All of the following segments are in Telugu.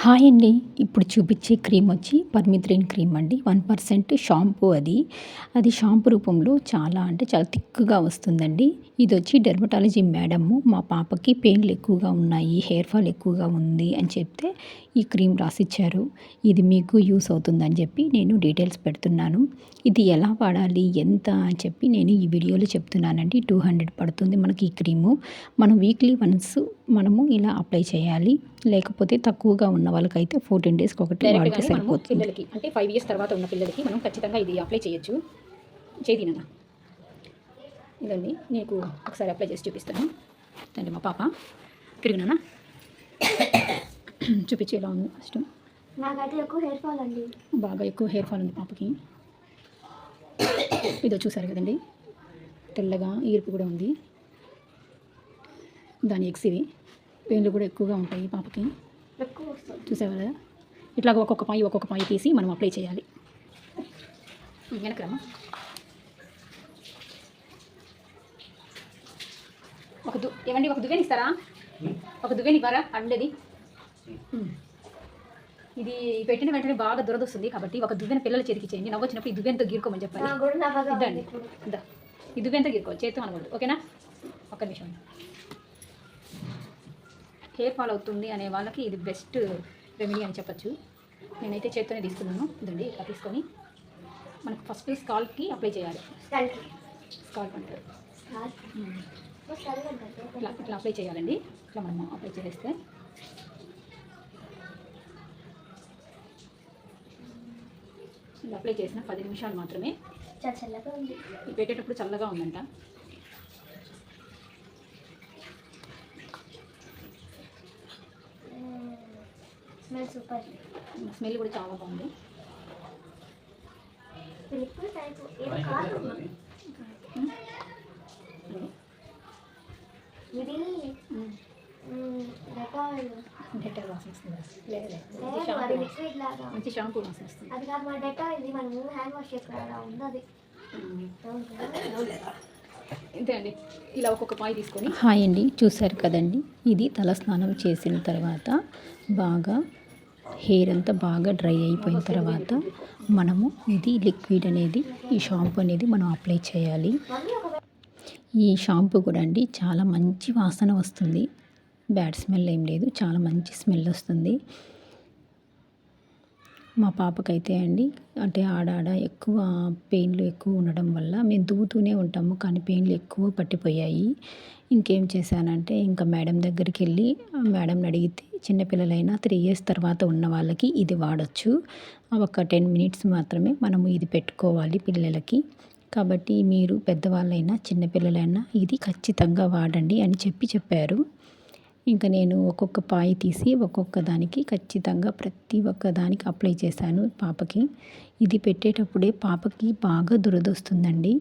హాయ్ అండి. ఇప్పుడు చూపించే క్రీమ్ వచ్చి పర్మిత్రిన్ క్రీమ్ అండి. వన్ పర్సెంట్ షాంపూ అది. అది షాంపూ రూపంలో చాలా అంటే చాలా థిక్గా వస్తుందండి. ఇది వచ్చి డెర్మటాలజీ మేడము. మా పాపకి పెయిన్లు ఎక్కువగా ఉన్నాయి హెయిర్ ఫాల్ ఎక్కువగా ఉంది అని చెప్తే ఈ క్రీమ్ రాసిచ్చారు. ఇది మీకు యూస్ అవుతుందని చెప్పి నేను డీటెయిల్స్ పెడుతున్నాను. ఇది ఎలా వాడాలి ఎంత అని చెప్పి నేను ఈ వీడియోలో చెప్తున్నానండి. టూ హండ్రెడ్ పడుతుంది మనకి ఈ క్రీము. మనం వీక్లీ వన్స్ మనము ఇలా అప్లై చేయాలి. లేకపోతే తక్కువగా ఉన్న వాళ్ళకైతే ఫోర్టీన్ డేస్కి ఒకటి వాడితే సరిపోతుంది. పిల్లలకి అంటే ఫైవ్ ఇయర్స్ తర్వాత ఉన్న పిల్లలకి మనం ఖచ్చితంగా ఇది అప్లై చేయొచ్చు. చేదినన్నా ఇదండి. నీకు ఒకసారి అప్లై చేసి చూపిస్తాను. అండి మా పాప. తిరిగినానా చూపించి ఎలా ఉంది ఫస్ట్ నాకైతే ఎక్కువ హెయిర్ ఫాల్ అండి. బాగా ఎక్కువ హెయిర్ ఫాల్ ఉంది పాపకి. ఇదో చూసారు కదండి. తెల్లగా ఈర్పు కూడా ఉంది. దాని ఎగ్స్ ఇవి పెయిన్లు కూడా ఎక్కువగా ఉంటాయి పాపకి. చూసావు కదా? ఇట్లాగ ఒక్కొక్క పాయి ఒక్కొక్క పాయి తీసి మనం అప్లై చేయాలి. వెనకరమ్మా ఒక దు ఏమండి ఒక దువ్వెని ఇస్తారా? ఒక దువ్వెని ఇవ్వరా? అండేది ఇది పెట్టిన వెంటనే బాగా దురదొస్తుంది కాబట్టి ఒక దువ్వెన పిల్లల చేతికి చేయండి. నవ్వు వచ్చినప్పుడు ఈ దువ్వెనతో గీరుకోమని చెప్పాలి. ఇద్దా ఈ దువ్వెనతో గీరుకోవాలి చేతితో అనకూడదు ఓకేనా? ఒక్క నిమిషం. హెయిర్ ఫాల్ అవుతుంది అనే వాళ్ళకి ఇది బెస్ట్ రెమెడీ అని చెప్పొచ్చు. నేనైతే చేత్తోనే తీసుకున్నాను. ఇదండి ఇట్లా తీసుకొని మనకు ఫస్ట్ స్కాల్ప్కి అప్లై చేయాలి. స్కాల్ప్. అంటారు. ఇట్లా ఇట్లా అప్లై చేయాలండి. ఇట్లా మనం అప్లై చేస్తే ఇలా అప్లై చేసిన పది నిమిషాలు మాత్రమే. పెట్టేటప్పుడు చల్లగా ఉందంట. Smell super. స్మెల్ కూడా చాలా బాగుంది. ఇది డెటాల్. డెటాల్ వాసన వస్తుంది. లేదు లేదు. మంచి షాంపూ అది వాసన. వస్తుంది. అది కాదు మన డెటాల్ ఇది మనము హ్యాండ్ వాష్ చేసుకుని అలా ఉంది అది ఇంతే అండి ఇలా ఒక్కొక్క పాయి తీసుకొని. హాయ్ అండి. చూశారు కదండి. ఇది తలస్నానం చేసిన తర్వాత బాగా హెయిర్ అంతా బాగా డ్రై అయిపోయిన తర్వాత మనము ఇది లిక్విడ్ అనేది ఈ షాంపూ అనేది మనం అప్లై చేయాలి. ఈ షాంపూ కూడా అండి చాలా మంచి వాసన వస్తుంది. బ్యాడ్ స్మెల్ ఏం లేదు. చాలా మంచి స్మెల్ వస్తుంది. మా పాపకైతే అండి అంటే ఆడాడ ఎక్కువ పెయిన్లు ఎక్కువ ఉండడం వల్ల మేము దువ్వుతూనే ఉంటాము కానీ పెయిన్లు ఎక్కువ పట్టిపోయాయి. ఇంకేం చేశానంటే ఇంకా మేడం దగ్గరికి వెళ్ళి మేడంని అడిగితే చిన్నపిల్లలైనా త్రీ ఇయర్స్ తర్వాత ఉన్న వాళ్ళకి ఇది వాడచ్చు. ఒక టెన్ మినిట్స్ మాత్రమే మనము ఇది పెట్టుకోవాలి పిల్లలకి. కాబట్టి మీరు పెద్దవాళ్ళైనా చిన్నపిల్లలైనా ఇది ఖచ్చితంగా వాడండి అని చెప్పి చెప్పారు. ఇంకా నేను ఒక్కొక్క పాయి తీసి ఒక్కొక్క దానికి ఖచ్చితంగా ప్రతి ఒక్క దానికి అప్లై చేశాను పాపకి. ఇది పెట్టేటప్పుడే పాపకి బాగా దురదొస్తుందండి.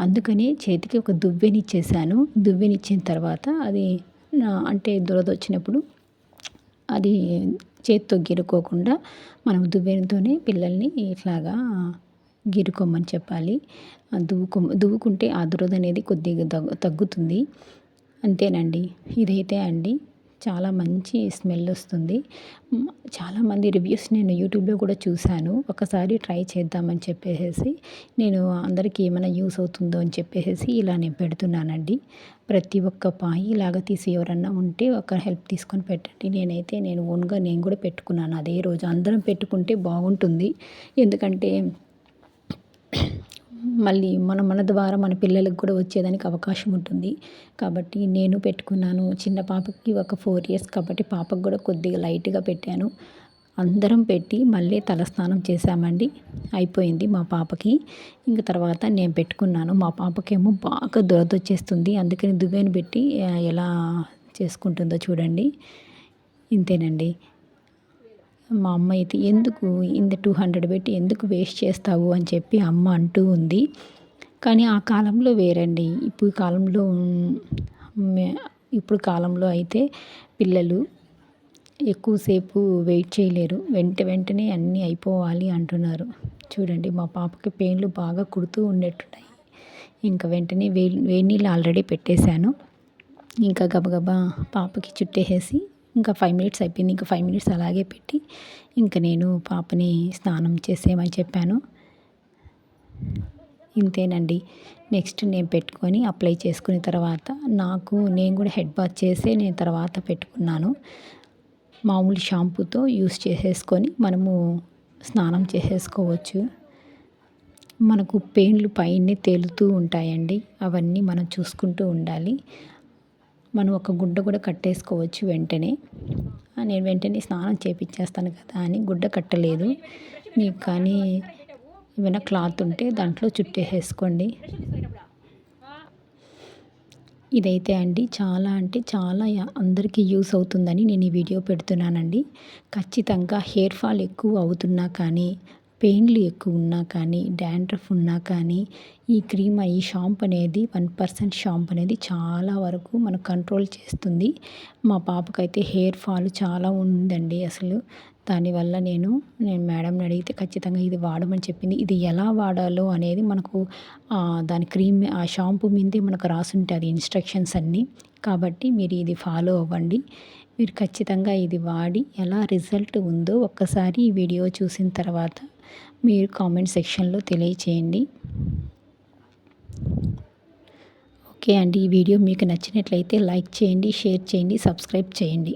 అందుకనే చేతికి ఒక దువ్వెనిచ్చేసాను దువ్వెనిచ్చిన తర్వాత అది నా- అంటే దురదొచ్చినప్పుడు అది చేత్తో గిరుకోకుండా మనం దువ్వెనతోనే పిల్లల్ని ఇట్లాగా గిరుకోమని చెప్పాలి. దువ్వుకో దువ్వుకుంటే ఆ దురద అనేది కొద్దిగా తగ్గు తగ్గుతుంది. అంతేనండి. ఇదైతే అండి చాలా మంచి స్మెల్ వస్తుంది. చాలామంది రివ్యూస్ నేను యూట్యూబ్లో కూడా చూశాను. ఒకసారి ట్రై చేద్దామని చెప్పేసి నేను అందరికీ ఏమైనా యూస్ అవుతుందో అని చెప్పేసి ఇలా నేను పెడుతున్నానండి. ప్రతి ఒక్క పాయి ఇలాగ తీసి ఎవరన్నా ఉంటే ఒక హెల్ప్ తీసుకొని పెట్టండి. నేనైతే నేను ఓన్గా నేను కూడా పెట్టుకున్నాను. అదే రోజు అందరం పెట్టుకుంటే బాగుంటుంది. ఎందుకంటే మళ్ళీ మన మన ద్వారా మన పిల్లలకు కూడా వచ్చేదానికి అవకాశం ఉంటుంది. కాబట్టి నేను పెట్టుకున్నాను చిన్న పాపకి ఒక ఫోర్ ఇయర్స్ కాబట్టి పాపకు కూడా కొద్దిగా లైట్గా పెట్టాను. అందరం పెట్టి మళ్ళీ తలస్నానం చేశామండి. అయిపోయింది మా పాపకి. ఇంక తర్వాత నేను పెట్టుకున్నాను. మా పాపకేమో బాగా దురద వచ్చేస్తుంది. అందుకని దువ్వెన పెట్టి ఎలా చేసుకుంటుందో చూడండి. ఇంతేనండి. మా అమ్మ అయితే ఎందుకు ఇంత టూ హండ్రెడ్ పెట్టి ఎందుకు వేస్ట్ చేస్తావు? అని చెప్పి అమ్మ అంటూ ఉంది. కానీ ఆ కాలంలో వేరండి. ఇప్పుడు కాలంలో ఇప్పుడు కాలంలో అయితే పిల్లలు ఎక్కువసేపు వెయిట్ చేయలేరు. వెంట వెంటనే అన్నీ అయిపోవాలి అంటున్నారు. చూడండి మా పాపకి పెయిన్లు బాగా కుడుతూ ఉండేట్టున్నాయి ఇంకా వెంటనే వే వేడి నీళ్ళు ఆల్రెడీ పెట్టేశాను. ఇంకా గబగబా పాపకి చుట్టేసేసి ఇంకా ఫైవ్ మినిట్స్ అయిపోయింది. ఇంకా ఫైవ్ మినిట్స్ అలాగే పెట్టి ఇంకా నేను పాపని స్నానం చేసేయమని చెప్పాను. ఇంతేనండి. నెక్స్ట్ నేను పెట్టుకొని అప్లై చేసుకున్న తర్వాత నాకు నేను కూడా హెడ్ బాత్ చేసే నేను తర్వాత పెట్టుకున్నాను. మామూలు షాంపూతో యూస్ చేసేసుకొని మనము స్నానం చేసేసుకోవచ్చు. మనకు పెయిన్లు పైనే తేలుతూ ఉంటాయండి. అవన్నీ మనం చూసుకుంటూ ఉండాలి. మనం ఒక గుడ్డ కూడా కట్టేసుకోవచ్చు వెంటనే. నేను వెంటనే స్నానం చేపించేస్తాను కదా అని గుడ్డ కట్టలేదు. మీకు కానీ ఏమైనా క్లాత్ ఉంటే దాంట్లో చుట్టేసేసుకోండి. ఇదైతే అండి చాలా అంటే చాలా అందరికీ యూస్ అవుతుందని నేను ఈ వీడియో పెడుతున్నానండి. ఖచ్చితంగా హెయిర్ ఫాల్ ఎక్కువ అవుతున్నా కానీ పెయిన్లు ఎక్కువ ఉన్నా కానీ డాండ్రఫ్ ఉన్నా కానీ ఈ క్రీమ్ ఈ షాంప్ అనేది వన్ పర్సెంట్ షాంప్ అనేది చాలా వరకు మనకు కంట్రోల్ చేస్తుంది. మా పాపకైతే హెయిర్ ఫాల్ చాలా ఉందండి అసలు. దానివల్ల నేను నేను మేడంని అడిగితే ఖచ్చితంగా ఇది వాడమని చెప్పింది. ఇది ఎలా వాడాలో అనేది మనకు దాని క్రీమ్ ఆ షాంపూ మీదే మనకు రాసి ఉంటుంది ఇన్స్ట్రక్షన్స్ అన్నీ. కాబట్టి మీరు ఇది ఫాలో అవ్వండి. మీరు ఖచ్చితంగా ఇది వాడి ఎలా రిజల్ట్ ఉందో ఒక్కసారి ఈ వీడియో చూసిన తర్వాత మీరు కామెంట్ సెక్షన్లో తెలియచేయండి. ఓకే అండి ఈ వీడియో మీకు నచ్చినట్లయితే లైక్ చేయండి షేర్ చేయండి సబ్స్క్రైబ్ చేయండి.